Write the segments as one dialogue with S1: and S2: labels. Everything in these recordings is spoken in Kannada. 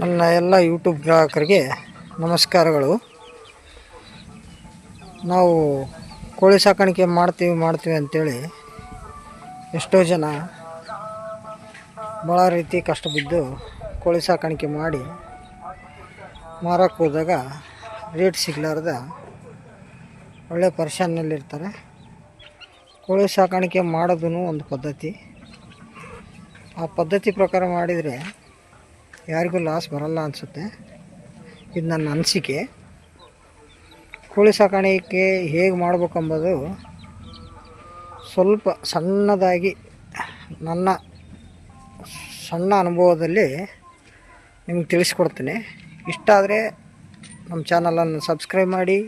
S1: ನನ್ನ ಎಲ್ಲ ಯೂಟ್ಯೂಬ್ ಗ್ರಾಹಕರಿಗೆ ನಮಸ್ಕಾರಗಳು. ನಾವು ಕೋಳಿ ಸಾಕಾಣಿಕೆ ಮಾಡ್ತೀವಿ ಮಾಡ್ತೀವಿ ಅಂಥೇಳಿ ಎಷ್ಟೋ ಜನ ಭಾಳ ರೀತಿ ಕಷ್ಟ ಬಿದ್ದು ಕೋಳಿ ಸಾಕಾಣಿಕೆ ಮಾಡಿ ಮಾರಕ್ಕೆ ಹೋದಾಗ ರೇಟ್ ಸಿಗಲಾರ್ದ ಒಳ್ಳೆ ಪರಿಶಾನಲ್ಲಿರ್ತಾರೆ ಕೋಳಿ ಸಾಕಾಣಿಕೆ ಮಾಡೋದೂ ಒಂದು ಪದ್ಧತಿ. ಆ ಪದ್ಧತಿ ಪ್ರಕಾರ ಮಾಡಿದರೆ ಯಾರಿಗೂ ಲಾಸ್ ಬರಲ್ಲ ಅನಿಸುತ್ತೆ. ಇದು ನನ್ನ ಅನಿಸಿಕೆ. ಕೋಳಿ ಸಾಕಾಣಿಕೆ ಹೇಗೆ ಮಾಡ್ಬೇಕಂಬುದು ಸ್ವಲ್ಪ ಸಣ್ಣದಾಗಿ ನನ್ನ ಸಣ್ಣ ಅನುಭವದಲ್ಲಿ ನಿಮ್ಗೆ ತಿಳಿಸ್ಕೊಡ್ತೀನಿ. ಇಷ್ಟ ಆದರೆ ನಮ್ಮ ಚಾನಲನ್ನು ಸಬ್ಸ್ಕ್ರೈಬ್ ಮಾಡಿ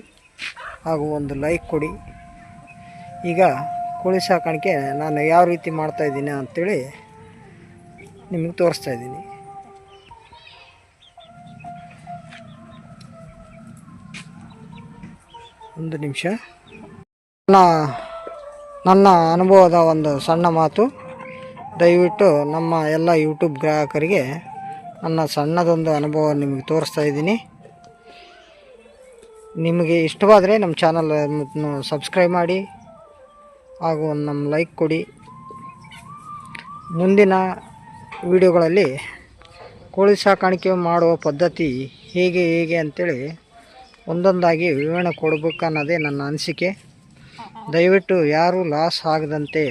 S1: ಹಾಗೂ ಒಂದು ಲೈಕ್ ಕೊಡಿ. ಈಗ ಕೋಳಿ ಸಾಕಾಣಿಕೆ ನಾನು ಯಾವ ರೀತಿ ಮಾಡ್ತಾಯಿದ್ದೀನಿ ಅಂಥೇಳಿ ನಿಮಗೆ ತೋರಿಸ್ತಾ ಇದ್ದೀನಿ. ಒಂದು ನಿಮಿಷ. ನನ್ನ ನನ್ನ ಅನುಭವದ ಒಂದು ಸಣ್ಣ ಮಾತು. ದಯವಿಟ್ಟು ನಮ್ಮ ಎಲ್ಲ ಯೂಟ್ಯೂಬ್ ಗ್ರಾಹಕರಿಗೆ ನನ್ನ ಸಣ್ಣದೊಂದು ಅನುಭವ ನಿಮಗೆ ತೋರಿಸ್ತಾ ಇದ್ದೀನಿ. ನಿಮಗೆ ಇಷ್ಟವಾದರೆ ನಮ್ಮ ಚಾನಲ್ ಸಬ್ಸ್ಕ್ರೈಬ್ ಮಾಡಿ ಹಾಗೂ ನಮ್ಮ ಲೈಕ್ ಕೊಡಿ. ಮುಂದಿನ ವಿಡಿಯೋಗಳಲ್ಲಿ ಕೋಳಿ ಸಾಕಾಣಿಕೆ ಮಾಡುವ ಪದ್ಧತಿ ಹೇಗೆ ಹೇಗೆ ಅಂಥೇಳಿ ಒಂದೊಂದಾಗಿ ವಿವರಣೆ ಕೊಡಬೇಕು ಅನ್ನೋದೇ ನನ್ನ ಅನಿಸಿಕೆ. ದಯವಿಟ್ಟು ಯಾರೂ ಲಾಸ್ ಆಗದಂತೆ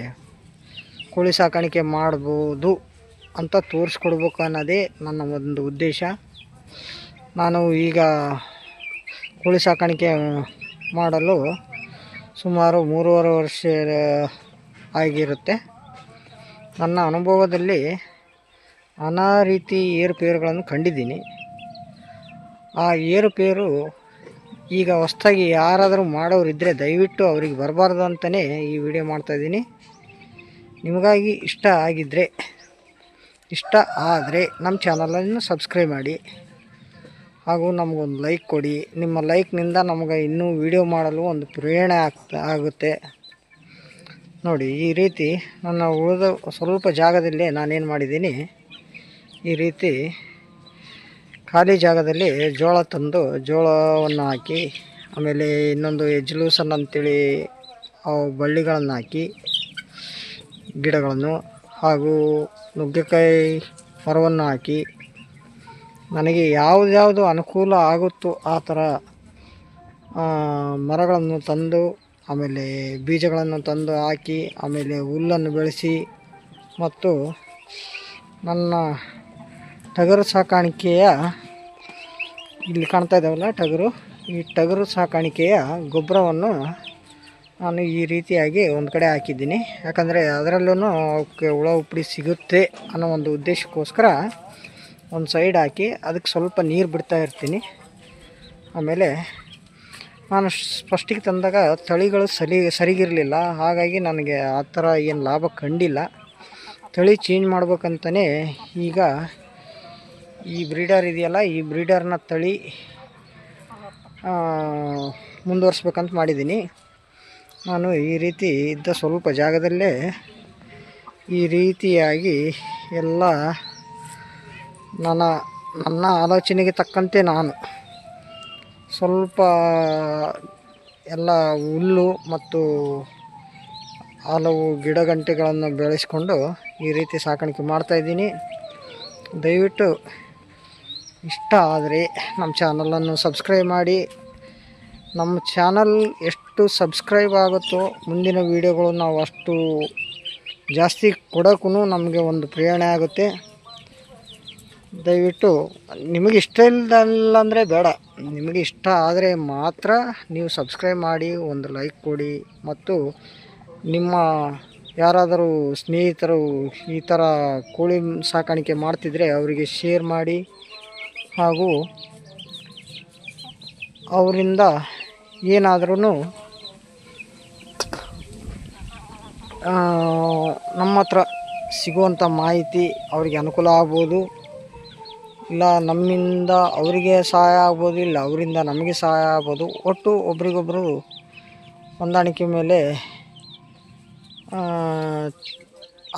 S1: ಕೋಳಿ ಸಾಕಾಣಿಕೆ ಮಾಡ್ಬೋದು ಅಂತ ತೋರಿಸ್ಕೊಡ್ಬೇಕು ಅನ್ನೋದೇ ನನ್ನ ಒಂದು ಉದ್ದೇಶ. ನಾನು ಈಗ ಕೋಳಿ ಸಾಕಾಣಿಕೆ ಮಾಡಲು ಸುಮಾರು ಮೂರುವರೆ ವರ್ಷ ಆಗಿರುತ್ತೆ. ನನ್ನ ಅನುಭವದಲ್ಲಿ ನಾನಾ ರೀತಿ ಏರುಪೇರುಗಳನ್ನು ಕಂಡಿದ್ದೀನಿ. ಆ ಏರುಪೇರು ಈಗ ಹೊಸ್ದಾಗಿ ಯಾರಾದರೂ ಮಾಡೋರು ಇದ್ದರೆ ದಯವಿಟ್ಟು ಅವ್ರಿಗೆ ಬರಬಾರ್ದು ಅಂತಲೇ ಈ ವಿಡಿಯೋ ಮಾಡ್ತಾಯಿದ್ದೀನಿ ನಿಮಗಾಗಿ ಇಷ್ಟ ಆಗಿದ್ದರೆ ಇಷ್ಟ ಆದರೆ ನಮ್ಮ ಚಾನಲನ್ನು ಸಬ್ಸ್ಕ್ರೈಬ್ ಮಾಡಿ. ಹಾಗೂ ನಮಗೊಂದು ಲೈಕ್ ಕೊಡಿ. ನಿಮ್ಮ ಲೈಕ್ನಿಂದ ನಮಗೆ ಇನ್ನೂ ವಿಡಿಯೋ ಮಾಡಲು ಒಂದು ಪ್ರೇರಣೆ ಆಗ್ತಾ, ಆಗುತ್ತೆ. ನೋಡಿ, ಈ ರೀತಿ ನನ್ನ ಉಳಿದ ಸ್ವಲ್ಪ ಜಾಗದಲ್ಲೇ ನಾನೇನು ಮಾಡಿದ್ದೀನಿ, ಈ ರೀತಿ ಖಾಲಿ ಜಾಗದಲ್ಲಿ ಜೋಳ ತಂದು ಜೋಳವನ್ನು ಹಾಕಿ, ಆಮೇಲೆ ಇನ್ನೊಂದು ಎಜ್ಲೂಸನ್ ಅಂತೇಳಿ ಅವು ಬಳ್ಳಿಗಳನ್ನು ಹಾಕಿ, ಗಿಡಗಳನ್ನು ಹಾಗೂ ನುಗ್ಗೆಕಾಯಿ ಮರವನ್ನು ಹಾಕಿ, ನನಗೆ ಯಾವುದ್ಯಾವುದು ಅನುಕೂಲ ಆಗುತ್ತೋ ಆ ಥರ ಮರಗಳನ್ನು ತಂದು, ಆಮೇಲೆ ಬೀಜಗಳನ್ನು ತಂದು ಹಾಕಿ, ಆಮೇಲೆ ಹುಲ್ಲನ್ನು ಬೆಳೆಸಿ ಮತ್ತು ನನ್ನ ಟಗರು ಸಾಕಾಣಿಕೆಯ ಇಲ್ಲಿ ಕಾಣ್ತಾ ಇದ್ದಾವಲ್ಲ ಟಗರು. ಈ ಟಗರು ಸಾಕಾಣಿಕೆಯ ಗೊಬ್ಬರವನ್ನು ನಾನು ಈ ರೀತಿಯಾಗಿ ಒಂದು ಕಡೆ ಹಾಕಿದ್ದೀನಿ. ಯಾಕಂದರೆ ಅದರಲ್ಲೂ ಅವಕ್ಕೆ ಹುಳ ಉಪ್ಪಡಿ ಸಿಗುತ್ತೆ ಅನ್ನೋ ಒಂದು ಉದ್ದೇಶಕ್ಕೋಸ್ಕರ ಒಂದು ಸೈಡ್ ಹಾಕಿ ಅದಕ್ಕೆ ಸ್ವಲ್ಪ ನೀರು ಬಿಡ್ತಾ ಇರ್ತೀನಿ. ಆಮೇಲೆ ನಾನು ಫಸ್ಟಿಗೆ ತಂದಾಗ ತಳಿಗಳು ಸರಿ ಸರಿಗಿರಲಿಲ್ಲ. ಹಾಗಾಗಿ ನನಗೆ ಆ ಥರ ಏನು ಲಾಭ ಕಂಡಿಲ್ಲ. ತಳಿ ಚೇಂಜ್ ಮಾಡ್ಬೇಕಂತಲೇ ಈಗ ಈ ಬ್ರೀಡರ್ ಇದೆಯಲ್ಲ, ಈ ಬ್ರೀಡರ್ನ ತಳಿ ಮುಂದುವರ್ಸ್ಬೇಕಂತ ಮಾಡಿದ್ದೀನಿ. ನಾನು ಈ ರೀತಿ ಇದ್ದ ಸ್ವಲ್ಪ ಜಾಗದಲ್ಲೇ ಈ ರೀತಿಯಾಗಿ ಎಲ್ಲ ನನ್ನ ನನ್ನ ಆಲೋಚನೆಗೆ ತಕ್ಕಂತೆ ನಾನು ಸ್ವಲ್ಪ ಎಲ್ಲ ಹುಲ್ಲು ಮತ್ತು ಹಲವು ಗಿಡಗಂಟೆಗಳನ್ನು ಬೆಳೆಸ್ಕೊಂಡು ಈ ರೀತಿ ಸಾಕಾಣಿಕೆ ಮಾಡ್ತಾಯಿದ್ದೀನಿ ದಯವಿಟ್ಟು ಇಷ್ಟ ಆದರೆ ನಮ್ಮ ಚಾನಲನ್ನು ಸಬ್ಸ್ಕ್ರೈಬ್ ಮಾಡಿ. ನಮ್ಮ ಚಾನಲ್ ಎಷ್ಟು ಸಬ್ಸ್ಕ್ರೈಬ್ ಆಗುತ್ತೋ ಮುಂದಿನ ವೀಡಿಯೋಗಳು ನಾವು ಅಷ್ಟು ಜಾಸ್ತಿ ಕೊಡೋಕ್ಕೂ ನಮಗೆ ಒಂದು ಪ್ರೇರಣೆ ಆಗುತ್ತೆ. ದಯವಿಟ್ಟು ನಿಮಗೆ ಇಷ್ಟ ಇಲ್ಲದಲ್ಲ ಅಂದರೆ ಬೇಡ. ನಿಮಗೆ ಇಷ್ಟ ಆದರೆ ಮಾತ್ರ ನೀವು ಸಬ್ಸ್ಕ್ರೈಬ್ ಮಾಡಿ, ಒಂದು ಲೈಕ್ ಕೊಡಿ ಮತ್ತು ನಿಮ್ಮ ಯಾರಾದರೂ ಸ್ನೇಹಿತರು ಈ ಥರ ಕೋಳಿ ಸಾಕಾಣಿಕೆ ಮಾಡ್ತಿದ್ರೆ ಅವರಿಗೆ ಶೇರ್ ಮಾಡಿ. ಹಾಗೂ ಅವರಿಂದ ಏನಾದ್ರೂ ನಮ್ಮ ಹತ್ರ ಸಿಗುವಂಥ ಮಾಹಿತಿ ಅವರಿಗೆ ಅನುಕೂಲ ಆಗ್ಬೋದು. ಇಲ್ಲ, ನಮ್ಮಿಂದ ಅವರಿಗೆ ಸಹಾಯ ಆಗ್ಬೋದು, ಇಲ್ಲ, ಅವರಿಂದ ನಮಗೆ ಸಹಾಯ ಆಗ್ಬೋದು. ಒಟ್ಟು ಒಬ್ರಿಗೊಬ್ಬರು ಹೊಂದಾಣಿಕೆ ಮೇಲೆ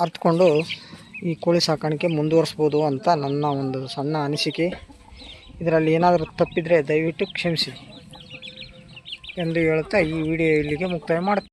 S1: ಅರ್ತ್ಕೊಂಡು ಈ ಕೋಳಿ ಸಾಕಾಣಿಕೆ ಮುಂದುವರಿಸ್ಬೋದು ಅಂತ ನನ್ನ ಒಂದು ಸಣ್ಣ ಅನಿಸಿಕೆ. ಇದರಲ್ಲಿ ಏನಾದರೂ ತಪ್ಪಿದರೆ ದಯವಿಟ್ಟು ಕ್ಷಮಿಸಿ ಎಂದು ಹೇಳುತ್ತಾ ಈ ವಿಡಿಯೋ ಇಲ್ಲಿಗೆ ಮುಕ್ತಾಯ ಮಾಡುತ್ತೆ